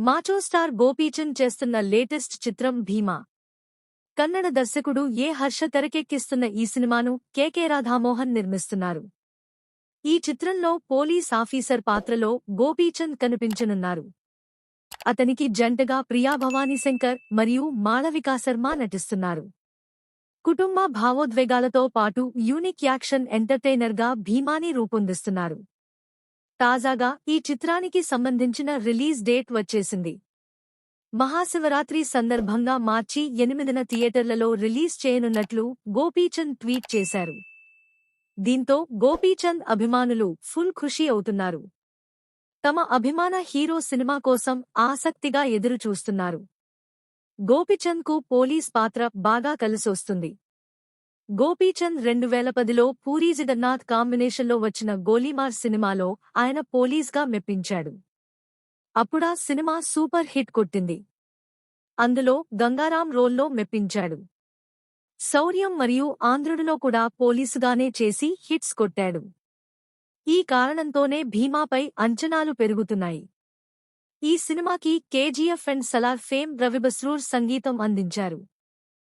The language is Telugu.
మాచో స్టార్ గోపీచంద్ చేస్తున్న లేటెస్ట్ చిత్రం భీమా. కన్నడ దర్శకుడు ఏ హర్ష తెరకెక్కిస్తున్న ఈ సినిమాను కెకే రాధామోహన్ నిర్మిస్తున్నారు. ఈ చిత్రంలో పోలీస్ ఆఫీసర్ పాత్రలో గోపీచంద్ కనిపించనున్నారు. అతనికి జంటగా ప్రియా భవానీ శంకర్ మరియు మాళవికా శర్మ నటిస్తున్నారు. కుటుంబ భావోద్వేగాలతో పాటు యూనిక్ యాక్షన్ ఎంటర్టైనర్గా భీమాని రూపొందిస్తున్నారు. తాజాగా ఈ చిత్రానికి సంబంధించిన రిలీజ్ డేట్ వచ్చేసింది. మహాశివరాత్రి సందర్భంగా మార్చి ఎనిమిదిన థియేటర్లలో రిలీజ్ చేయనున్నట్లు గోపీచంద్ ట్వీట్ చేశారు. దీంతో గోపీచంద్ అభిమానులు ఫుల్ ఖుషీ అవుతున్నారు. తమ అభిమాన హీరో సినిమా కోసం ఆసక్తిగా ఎదురుచూస్తున్నారు. గోపీచంద్కు పోలీస్ పాత్ర బాగా కలిసొస్తుంది. గోపీచంద్ రెండు వేల పదిలో పూరి జగన్నాథ్ కాంబినేషన్లో వచ్చిన గోలీమార్ సినిమాలో ఆయన పోలీస్గా మెప్పించాడు. అప్పుడా సినిమా సూపర్ హిట్ కొట్టింది. అందులో గంగారాం రోల్లో మెప్పించాడు. శౌర్యం మరియు ఆంధ్రుడిలో కూడా పోలీసుగానే చేసి హిట్స్ కొట్టాడు. ఈ కారణంతోనే భీమాపై అంచనాలు పెరుగుతున్నాయి. ఈ సినిమాకి KGF and Salaar fame Ravi Basrur సంగీతం అందించారు.